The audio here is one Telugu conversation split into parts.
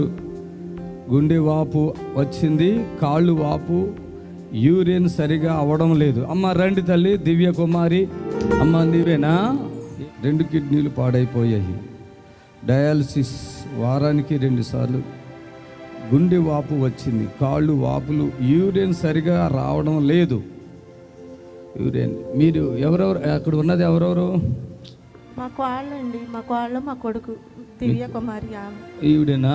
గుండె వాపు వచ్చింది కాళ్ళు వాపు యూరిన్ సరిగా అవడం లేదు. అమ్మ రండి తల్లి దివ్య కుమారి. అమ్మ నీవేనా? రెండు కిడ్నీలు పాడైపోయాయి. డయాలసిస్ వారానికి రెండు సార్లు. గుండె వాపు వచ్చింది కాళ్ళు వాపులు యూరిన్ సరిగా రావడం లేదు. యూరిన్ మీరు ఎవరెవరు అక్కడ ఉన్నది ఎవరెవరు? మా కోళ్ళండి మా కోళ్ళ మా కొడుకు దివ్య కుమారి ఈవిడేనా?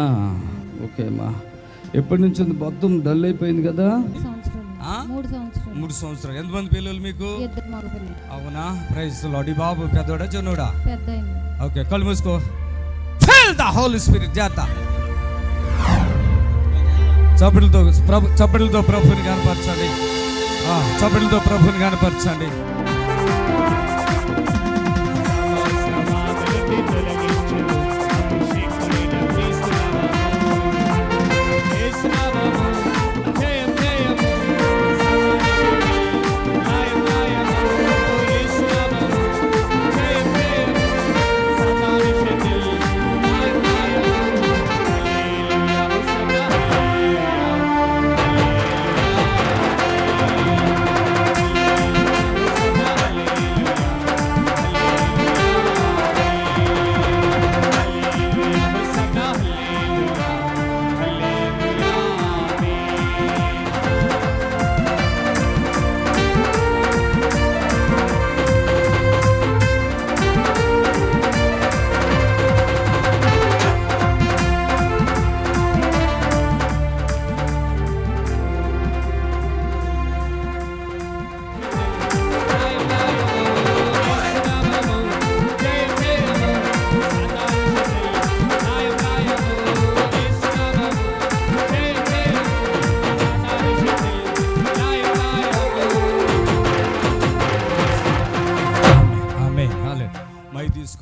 ఓకే అమ్మా. ఎప్పటి నుంచి ఉంది? మొత్తం డల్ అయిపోయింది కదా? మూడు సంవత్సరాలు. మూడు సంవత్సరాలు. ఎంతమంది పిల్లలు మీకు? అవునా? ప్రైజ్ లాడి బాబు పెద్దోడా చిన్నోడా? ఓకే కళ్ళు మూసుకో. ఫిల్ ద హోల్ స్పిరిట్ చేత చప్పటితో ప్రభు చప్పటితో ప్రభుని కనపరచండి. ఆ, చప్పటితో ప్రభుని కనపరచండి.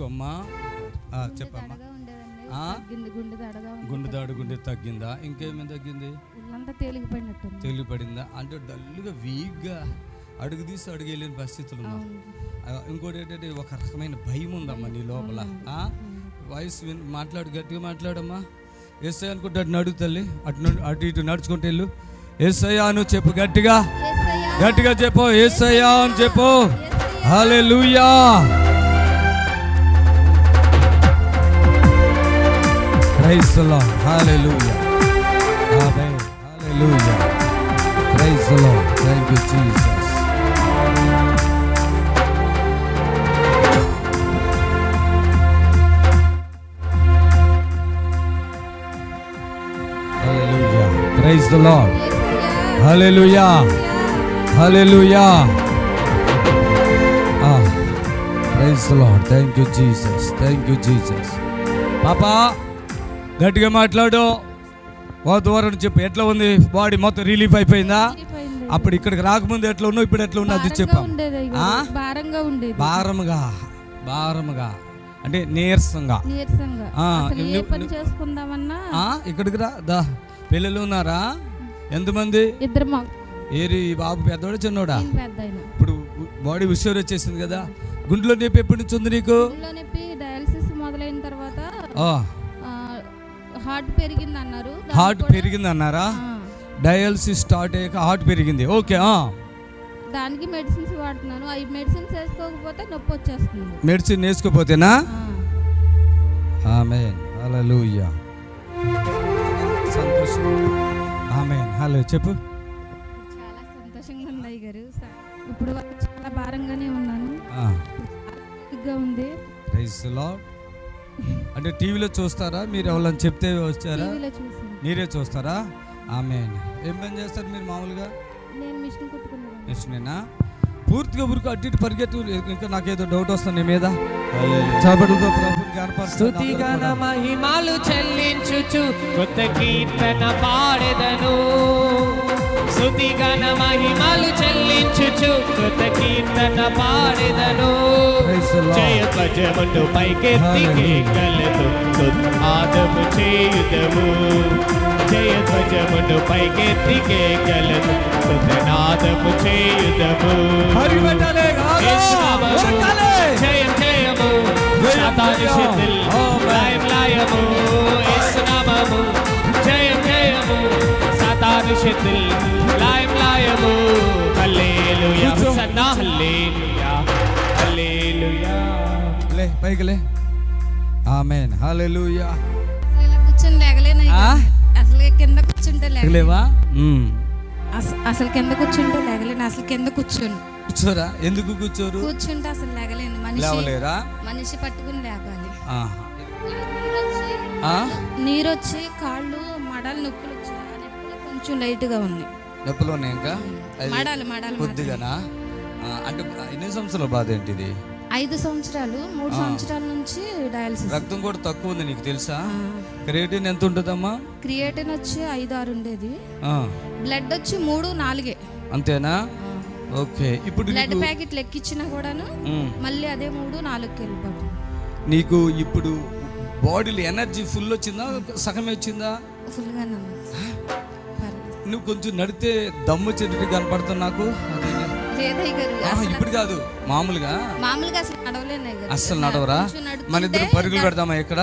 తీసుకోమ్మా. చెప్పమ్మా. గుండె దాడు గుండె తగ్గిందా? ఇంకేమేమి తగ్గింది? తెలియపడిందా అంటే డల్గా వీక్గా అడుగు తీసి అడుగు వెళ్ళిన పరిస్థితులు ఇంకోటి ఏంటంటే ఒక రకమైన భయం ఉందమ్మా నీ లోపల? వాయిస్ విన్ మాట్లాడు గట్టిగా మాట్లాడమ్మా. ఎస్ఐ అనుకుంటే అటు నడుగు తల్లి అటు అటు ఇటు నడుచుకుంటే వెళ్ళు. ఎస్ఐ అను చెప్పు గట్టిగా. గట్టిగా చెప్పు ఏసయ్యా అని చెప్పు. యేసయ్యా. హల్లెలూయా. Praise the Lord. Hallelujah. Amen. Hallelujah. Praise the Lord. Thank you, Jesus. Hallelujah. Praise the Lord. Hallelujah. Hallelujah. Ah. Praise the Lord. Thank you, Jesus. Thank you, Jesus. Papa. గట్టిగా మాట్లాడు. ఓ దూరం చెప్పు. ఎట్లా ఉంది? బాడీ మొత్తం రిలీఫ్ అయిపోయిందా. అప్పుడు ఇక్కడికి రాకముందు ఎట్లా ఉన్నావు? ఇప్పుడు ఎట్లా ఉన్నది భారంగా చెప్పా? భారంగా ఉండేది. భారముగా భారముగా అంటే నీరసంగా. ఇక్కడికి రా. దా. పిల్లలు ఉన్నారా? ఎంతమంది? ఇద్దరు ఏరి బాబు పెద్దోడా చిన్నోడా? ఇప్పుడు బాడీ ఉషోర్ వచ్చేసింది కదా. గుండెలో నొప్పి ఎప్పటి నుంచి ఉంది నీకు? డయాలసిస్ మొదలైన తర్వాత హార్ట్ పెరిగింది అన్నారు హార్ట్ పెరిగింది అన్నారా డయాలసిస్ స్టార్ట్ అయ్యాక హార్ట్ పెరిగింది. ఓకే. దానికి మెడిసిన్స్ వాడుతున్నాను అవి మెడిసిన్స్ వేసుకోకపోతే నొప్పి వచ్చేస్తుంది. మెడిసిన్ వేసుకోపోతేనా ఆ, ఆమెన్. హల్లెలూయా. సంతోషం. ఆమెన్. హలో చెప్పు. చాలా సంతోషంగా ఉంది అయ్య గారు ఇప్పుడు చాలా భారంగానే ఉన్నాను. ఉంది. Praise lord. అంటే టీవీలో చూస్తారా? మీరు ఎవరైనా చెప్తే వచ్చారా? మీరే చూస్తారా? ఆమెన్. ఏం పని చేస్తారు మీరు మామూలుగా? నేను మిషన్ కుట్టుకున్నాను నిజమేనా పూర్తిగా ఊరికి అటు ఇటు పరిగెత్తు ఇంకా నాకేదో డౌట్ వస్తుంది నీ మీద. స్తుతిగణ మహిమలు చెల్లించుచు కొత్త కీర్తన పాడెదను. స్తుతిగణ మహిమలు చెల్లించుచు కొత్త కీర్తన పాడెదను. జయ ధ్వజమును పైకెత్తి కేకలతో ఆదము చేయుదము. జయ ధ్వజమును పైకెత్తి కేకలతో నాదము చేయుదము. జయం జయము. జయం శాతాని జయం. శిథిల్. లయం లయము. యేసునామము భవిష్యత్తుల్ లాయం లే పైకి లే ఆమెన్. హల్లెలూయా. కూర్చొని లేగలేను. అసలు కింద కూర్చుంటే లేగలేను. లేవా? ఉమ్. అస- అసలు కింద కూర్చుంటే లేగలేను. అసలు కింద కూర్చోను. కూర్చోరా? ఎందుకు కూర్చోరు? కూర్చుంటే అసలు లేగలేను. మనిషి లేవలేరా? మనిషి పట్టుకుని లేగాలి ఆ? నీరొచ్చి కాళ్ళు మడాలు నొప్పులు వచ్చాయి. కొంచెం లైట్గా ఉన్నాయి నొప్పులు ఉన్నాయి ఇంకా మడాలు మడాలు కొద్దిగానా? అంటే ఎన్ని సంవత్సరాల బాధ ఏంటిది? ఐదు సంవత్సరాలు మూడు సంవత్సరాల నుంచి డయాలసిస్. రక్తం కూడా తక్కువ ఉంది నీకు తెలుసా? క్రియేటిన్ ఎంత ఉంటుందమ్మా? క్రియేటిన్ వచ్చి ఐదు ఆరు ఉండేది. ఆ, బ్లడ్ వచ్చి మూడు నాలుగే. అంతేనా? ఓకే. ఇప్పుడు బ్లడ్ ప్యాకెట్ లెక్కిచ్చినా కూడాను మళ్ళీ అదే మూడు నాలుగుకి వెళ్ళిపోతుంది నీకు ఇప్పుడు బాడీలో ఎనర్జీ ఫుల్ వచ్చిందా? సగమే వచ్చిందా? పర్లేదు. నువ్వు కొంచెం నడితే దమ్ము చెట్టు కనపడుతుంది నాకు. అదే. ఇప్పుడు కాదు. మామూలుగా? మామూలుగా అసలు నడవలేను నడవరా? మన ఇద్దరు పరుగులు పెడదామా ఇక్కడ?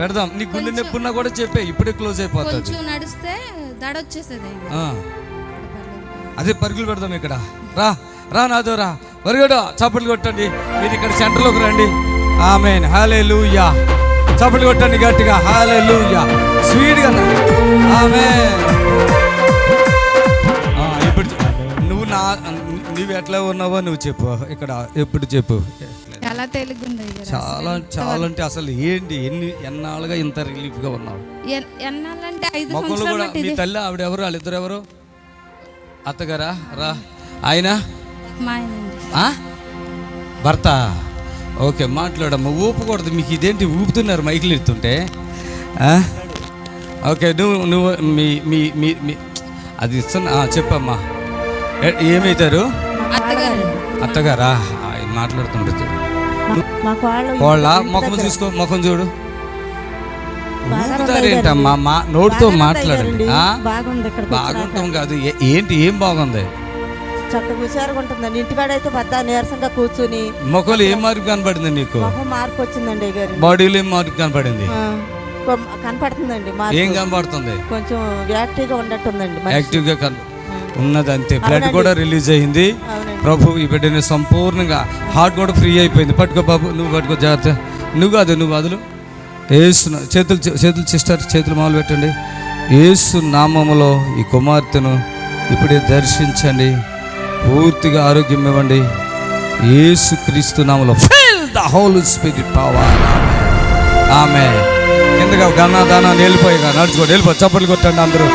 పెడదాం. నీ గుండె నొప్పి ఉన్నా కూడా చెప్పే ఇప్పుడే క్లోజ్ అయిపోతుంది. నడిస్తే దడ. అదే పరుగులు పెడదాం ఇక్కడ. రా రా నాతో రా. వరిగడు చప్పట్లు కొట్టండి. మీరు ఇక్కడ సెంటర్లోకి రండి. ఆమెన్. హాలే లూయా చప్పట్లు కొట్టండి గట్టిగా. హాలే లూయా స్వీట్గా ఆమె ఎట్లా ఉన్నావో నువ్వు చెప్పు. ఇక్కడ ఎప్పుడు చెప్పు. చాలా గారు. చాలా చాలా అంటే అసలు ఏంటి? ఎన్ని ఎన్నాళ్ళుగా ఇంత ఉన్నావు? ఎన్- ఎన్నాళ్ళంటే ఐదు మొక్కలు కూడా మీ తల్లి ఆవిడ ఎవరు? వాళ్ళిద్దరు ఎవరు? అత్తగారా? రా. ఆయన? భర్త? ఓకే మాట్లాడమ్మా. ఊపకూడదు. మీకు ఇదేంటి? ఊపుతున్నారు మైకులు ఎత్తుంటే? ఓకే నువ్వు నువ్వు మీ మీ మీ అది ఇస్తున్నా. చెప్పమ్మా. ఏమవుతారు అత్తగారు. అత్తగారా? ఆ, మాట్లాడుతుండొచ్చు మా- మా కోళ్ళు కోళ్ళ? ముఖం చూసుకో ముఖం చూడు. ఊపుతారేంటమ్మా మా నోటితో మాట్లాడండి. బాగుంటాం కాదు. ఏంటి? ఏం బాగుంది? చక్కగా హుషారుగా ఉంటుందండి. ఇంటికాడ అయితే పెద్ద నీరసంగా కూర్చుని మొక్కలు ఏం మార్పు కనపడింది నీకు? మార్పు వచ్చిందండి గారు బాడీలో ఏం మార్పు కనపడింది? కనపడుతుందండి ఏం కనపడుతుంది? కొంచెం యాక్టివ్గా ఉన్నట్టుందండి మనిషి. యాక్టివ్గా కన్ ఉన్నది అంతే బ్లడ్ కూడా రిలీజ్ అయింది. ప్రభు ఈ బిడ్డని సంపూర్ణంగా హార్ట్ కూడా ఫ్రీ అయిపోయింది. పట్టుకో బాబు నువ్వు పట్టుకో జాగ్రత్త. నువ్వు కాదు నువ్వు వదులు ఏసు చేతులు చేతులు సిస్టర్ చేతులు మొదలు పెట్టండి. ఏసు నామములో ఈ కుమార్తెను ఇప్పుడే దర్శించండి. పూర్తిగా ఆరోగ్యం ఇవ్వండి. ఏసు క్రీస్తు నామలో fill the Holy Spirit power ఆమె కిందగా గన్నా దానా వెళ్ళిపోయి నడుచుకోండి వెళ్ళిపో చప్పట్లు కొట్టండి అందరూ.